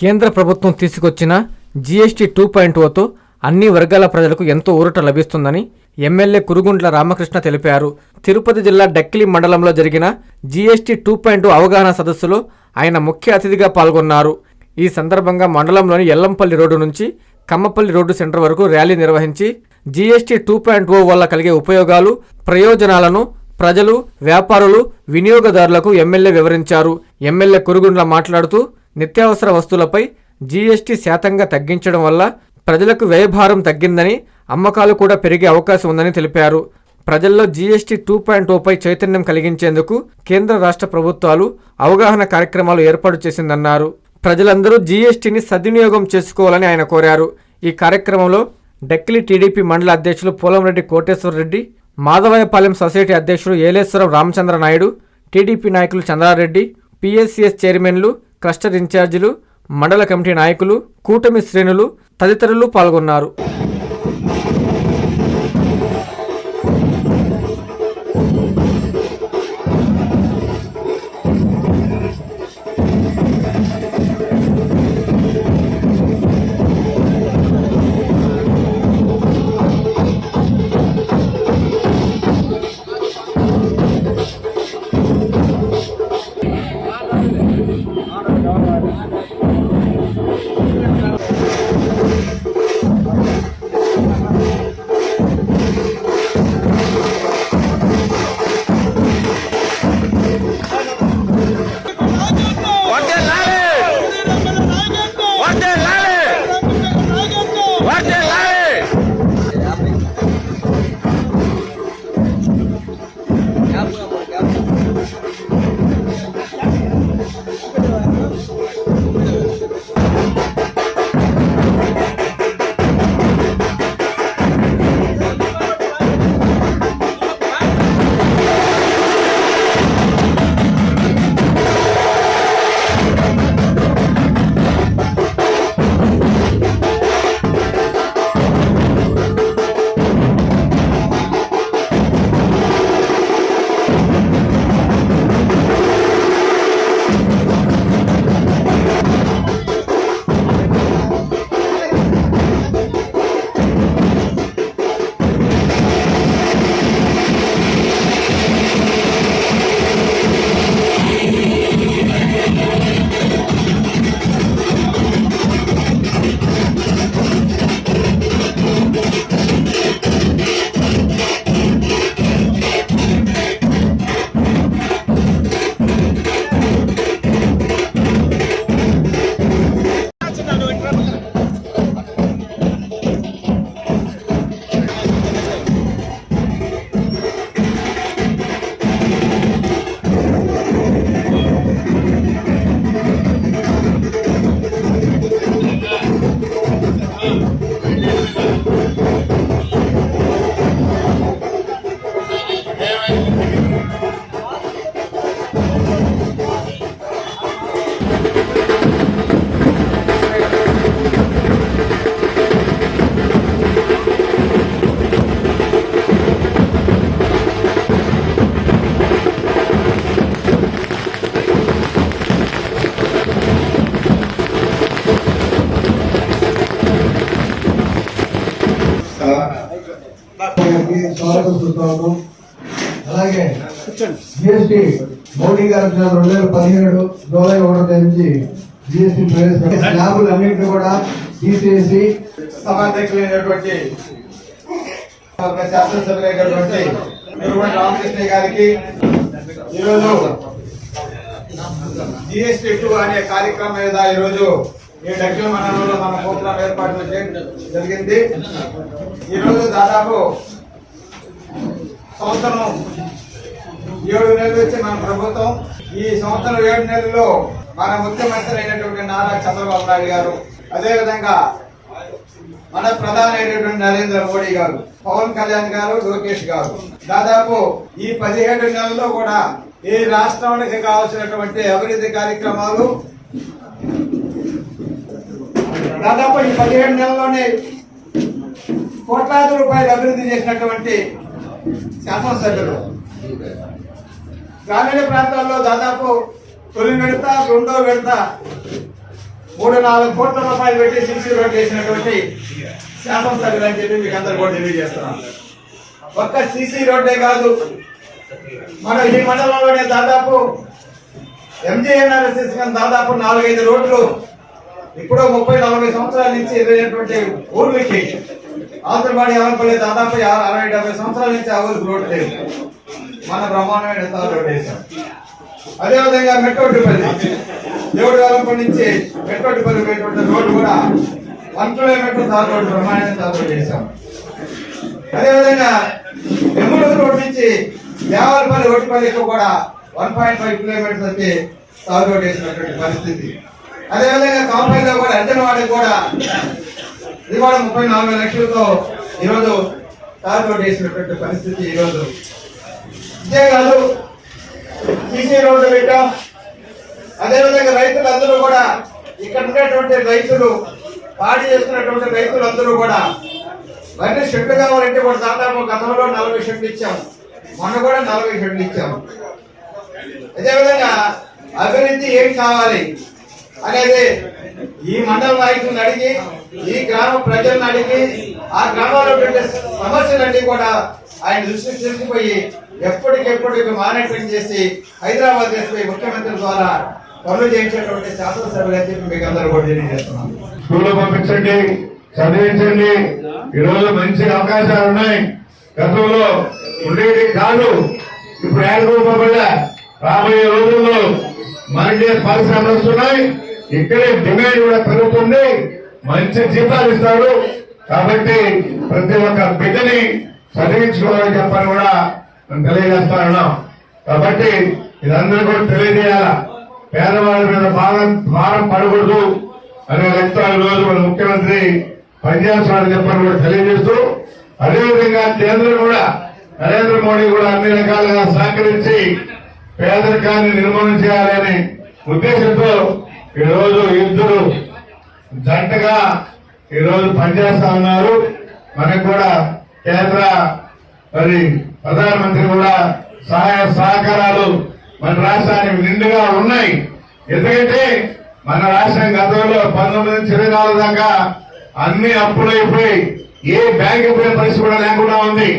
కేంద్ర ప్రభుత్వం తీసుకొచ్చిన జీఎస్టీ టూ పాయింట్ ఓతో అన్ని వర్గాల ప్రజలకు ఎంతో ఊరట లభిస్తుందని ఎమ్మెల్యే కురుగుంట్ల రామకృష్ణ తెలిపారు. తిరుపతి జిల్లా డక్కిలి మండలంలో జరిగిన జీఎస్టీ టూ పాయింట్ అవగాహన సదస్సులో ఆయన ముఖ్య అతిథిగా పాల్గొన్నారు. ఈ సందర్భంగా మండలంలోని ఎల్లంపల్లి రోడ్డు నుంచి కమ్మపల్లి రోడ్డు సెంటర్ వరకు ర్యాలీ నిర్వహించి జీఎస్టీ టూ పాయింట్ ఓ వల్ల కలిగే ఉపయోగాలు ప్రయోజనాలను ప్రజలు వ్యాపారులు వినియోగదారులకు ఎమ్మెల్యే వివరించారు. ఎమ్మెల్యే కురుగుండ్ల మాట్లాడుతూ నిత్యావసర వస్తువులపై జీఎస్టీ శాతంగా తగ్గించడం వల్ల ప్రజలకు వ్యయభారం తగ్గిందని అమ్మకాలు కూడా పెరిగే అవకాశం ఉందని తెలిపారు. ప్రజల్లో జీఎస్టీ టూ పాయింట్ ఓపై చైతన్యం కలిగించేందుకు కేంద్ర రాష్ట్ర ప్రభుత్వాలు అవగాహన కార్యక్రమాలు ఏర్పాటు చేసిందన్నారు. ప్రజలందరూ జీఎస్టీని సద్వినియోగం చేసుకోవాలని ఆయన కోరారు. ఈ కార్యక్రమంలో డక్కిలి టీడీపీ మండల అధ్యక్షులు పోలంరెడ్డి కోటేశ్వరరెడ్డి మాధవయపాలెం సొసైటీ అధ్యక్షుడు ఏలేశ్వరం రామచంద్ర నాయుడు టీడీపీ నాయకులు చంద్రారెడ్డి పిఎస్సిఎస్ చైర్మన్లు క్లస్టర్ ఇన్ఛార్జీలు మండల కమిటీ నాయకులు కూటమి శ్రేణులు తదితరులు పాల్గొన్నారు. జిఎస్టి మోడీ గారు రెండు వేల పదిహేడు జూలై ఒకటో తేదీ జిఎస్టి ప్రవేశపెట్టి స్లాబులు అన్నింటినీ కూడా తీసేసి సభాధ్యక్షులైనటువంటి శాసనసభ్యులైనటువంటి రామకృష్ణ గారికి ఈరోజు జిఎస్టి టూ అనే కార్యక్రమం మీద ఈరోజు ఈ డక్కిల మండలంలో మన ప్రోగ్రాం ఏర్పాటు చేయడం జరిగింది. ఈరోజు దాదాపు సంవత్సరం ఏడు నెలలు వచ్చి మన ప్రభుత్వం ఈ సంవత్సరం ఏడు నెలల్లో మన ముఖ్యమంత్రి అయినటువంటి నారా చంద్రబాబు నాయుడు గారు అదేవిధంగా మన ప్రధాని అయినటువంటి నరేంద్ర మోడీ గారు పవన్ కళ్యాణ్ గారు లోకేష్ గారు. దాదాపు ఈ పదిహేడు నెలల్లో కూడా ఈ రాష్ట్రానికి కావాల్సినటువంటి అభివృద్ధి కార్యక్రమాలు దాదాపు ఈ పదిహేడు నెలల్లోనే కోట్లాది రూపాయలు అభివృద్ధి చేసినటువంటి శాసనసభ్యులు. గ్రామీణ ప్రాంతాల్లో దాదాపు తొలి విడత రెండో విడత మూడు నాలుగు కోట్ల రూపాయలు పెట్టి సిసి రోడ్ వేసినటువంటి శాసనసభ్యులు అని చెప్పి మీకు అందరు కూడా తెలియజేస్తున్నాను. ఒక్క సీసీ రోడ్డే కాదు మన ఈ మండలంలోనే దాదాపు ఎంజీఎన్ఆర్ఎస్ఎస్ దాదాపు నాలుగైదు రోడ్లు ఇప్పుడు ముప్పై నలభై సంవత్సరాల నుంచి ఎదురైనటువంటి ఊర్లకి ఆంధ్రబాడి అవలపల్లి దాదాపు అరవై డెబ్బై సంవత్సరాల నుంచి ఆ ఊరికి రోడ్డు లేదు మన బ్రహ్మాండమైన తార్ రోడ్డు వేశాం అదేవిధంగా మెట్టోటిపల్లి దేవుడి కాలం నుంచి మెట్టోటిపల్లి పోయేటువంటి రోడ్డు కూడా వన్ కిలోమీటర్ తార్ రోడ్డు బ్రహ్మాండమైన తార్ రోడ్డు వేశాం అదేవిధంగా నెమ్మూరు రోడ్ నుంచి దేవాలపల్లి ఒట్టిపల్లికి కూడా వన్ పాయింట్ ఫైవ్ కిలోమీటర్స్ వచ్చి తార్ రోడ్ వేసినటువంటి పరిస్థితి. అదేవిధంగా కాంపల్లిలో కూడా అంజనవాడికి కూడా ఇది కూడా ముప్పై నాలుగు లక్షలతో ఈరోజు తార్ రోడ్ వేసినటువంటి పరిస్థితి ఈరోజు. ఇదే కాదు సీసీ రోడ్డు పెట్టాం. అదేవిధంగా రైతులందరూ కూడా ఇక్కడ ఉండేటువంటి రైతులు పాడి చేసుకున్నటువంటి రైతులందరూ కూడా వరి షెడ్లు కావాలంటే కూడా దాదాపు గతంలో నలభై షెడ్లు ఇచ్చాం. మొన్న కూడా నలభై షెడ్లు ఇచ్చాం. అదేవిధంగా అభివృద్ధి ఏం కావాలి అనేది ఈ మండల నాయకులను అడిగి ఈ గ్రామ ప్రజలను అడిగి ఆ గ్రామాల్లో పెట్టే సమస్యలన్నీ కూడా ఆయన దృష్టికి తీసుకుపోయి ఎప్పటికెప్పుడు మానిటరింగ్ చేసి హైదరాబాద్ ఎస్పీ ముఖ్యమంత్రి ద్వారా పనులు చేయించేటువంటి శాసనసభలు అని చెప్పి మీకు అందరూ కూడా తెలియజేస్తున్నాం. స్కూల్లో పంపించండి చదివించండి. ఈరోజు మంచి అవకాశాలు ఉన్నాయి. గతంలో ఉండేది కాదు. ఇప్పుడు ఏడుకోబడ్డా రాబోయే రోజుల్లో మనకే పరిశ్రమలు వస్తున్నాయి. ఇక్కడే డిమాండ్ కూడా పెరుగుతుంది. మంచి జీతాలు ఇస్తాడు కాబట్టి ప్రతి ఒక్క బిడ్డని చదివించుకోవాలని చెప్పని కూడా తెలియజేస్తా ఉన్నాం కాబట్టి ఇదందరూ కూడా తెలియజేయాల? పేదవాళ్ళ మీద భారం భారం పడకూడదు అనే లక్ష్యాలు రోజు మన ముఖ్యమంత్రి పనిచేస్తున్నారని చెప్పని కూడా తెలియజేస్తూ అదేవిధంగా కేంద్రం కూడా నరేంద్ర మోడీ కూడా అన్ని రకాలుగా సహకరించి పేదరికాన్ని నిర్మూలన చేయాలనే ఉద్దేశంతో ఈరోజు ఇద్దరు జంటగా ఈరోజు పనిచేస్తా ఉన్నారు. మనకు కూడా కేంద్ర మరి ప్రధానమంత్రి కూడా సహాయ సహకారాలు మన రాష్ట్రానికి నిండుగా ఉన్నాయి. ఎందుకంటే మన రాష్ట్రం గతంలో పంతొమ్మిది నుంచి ఇరవై నాలుగు దాకా అన్ని అప్పులు అయిపోయి ఏ బ్యాంక్ పోయే పరిస్థితి కూడా లేకుండా ఉంది.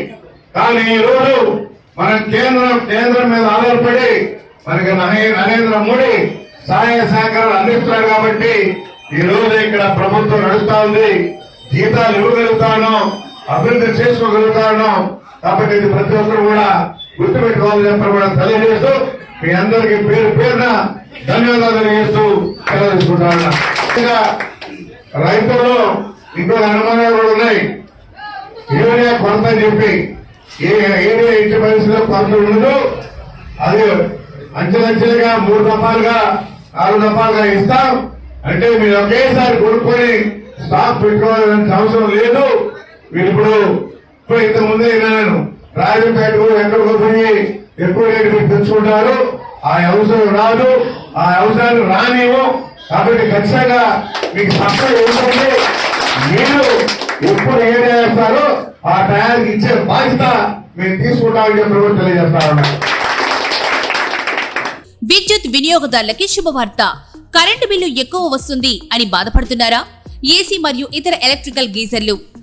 కానీ ఈ రోజు మన కేంద్రం కేంద్రం మీద ఆధారపడి మనకి నరేంద్ర మోడీ సహాయ సహకారాలు అందిస్తున్నారు కాబట్టి ఈ రోజు ఇక్కడ ప్రభుత్వం నడుస్తా ఉంది. జీతాలు ఇవ్వగలుగుతాను అభివృద్ధి చేసుకోగలుగుతాను కాబట్టి ఇది ప్రతి ఒక్కరు కూడా గుర్తుపెట్టుకోవాలని చెప్పని కూడా తెలియజేస్తూ మీ అందరికీ పేరు పేరున ధన్యవాదాలు తెలియజేస్తూ తెలియజేసుకుంటాను రైతుల్లో ఇంకో అనుమానాలు కూడా ఉన్నాయి. ఏరియా కొరత అని చెప్పి ఏ ఏరియా ఇంటి పరిస్థితిలో కొరత ఉండదు. అది అంచెలంచెలుగా మూడు దఫాలుగా నాలుగు దఫాలుగా ఇస్తాం. అంటే మీరు ఒకేసారి కొనుక్కొని స్టాక్ పెట్టుకోవాల్సిన అవసరం లేదు. మీరు ఇప్పుడు ఇప్పుడు ఇంత ముందే విన్నాను. రాజంపేట కూడా ఎక్కడికో పోయి ఎక్కువ రేటు మీరు తెచ్చుకుంటారు ఆ అవసరం రాదు. ఆ అవసరాలు రానివ్వు. కాబట్టి ఖచ్చితంగా మీకు సప్లై ఏంటంటే మీరు ఎప్పుడు ఏం చేస్తారో ఆ టయానికి ఇచ్చే బాధ్యత మేము తీసుకుంటామని చెప్పి కూడా తెలియజేస్తా విద్యుత్ వినియోగదారులకి శుభవార్త. కరెంటు బిల్లు ఎక్కువ వస్తుంది అని బాధపడుతున్నారా? ఏసీ మరియు ఇతర ఎలక్ట్రికల్ గీజర్లు.